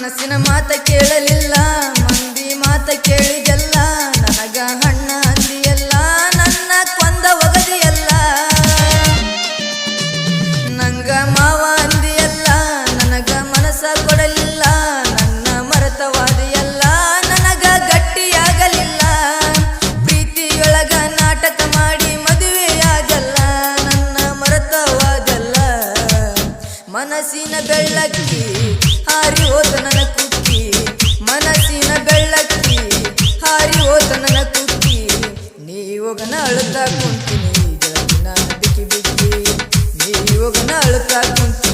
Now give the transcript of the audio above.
ಮನಸ್ಸಿನ ಮಾತ ಕೇಳಲಿಲ್ಲ, ಮಂದಿ ಮಾತ ಕೇಳಿದೆಲ್ಲ, ನನಗ ಹಣ್ಣ ಅಂದಿಯಲ್ಲ, ನನ್ನ ಕೊಂದ ಒಗದಿಯಲ್ಲ. ನಂಗ ಮಾವ ಅಂದಿಯಲ್ಲ, ನನಗ ಮನಸ್ಸ ಕೊಡಲಿಲ್ಲ, ನನ್ನ ಮರತವಾದಿಯಲ್ಲ, ನನಗ ಗಟ್ಟಿಯಾಗಲಿಲ್ಲ. ಪ್ರೀತಿಯೊಳಗ ನಾಟಕ ಮಾಡಿ ಮದುವೆಯಾಗಲ್ಲ, ನನ್ನ ಮರತವಾದಲ್ಲ. ಮನಸ್ಸಿನ ಬೆಳ್ಳಕ್ಕಿ ನೀವೋಗನ ಅಳುತ್ತಾ ಕುಂತೀನಿ ಬಿಕ್ಕಿ ಬಿಕ್ಕಿ ನೀ ಹೋಗನ ಅಳುತ್ತಾ ಕುಂತೀನಿ.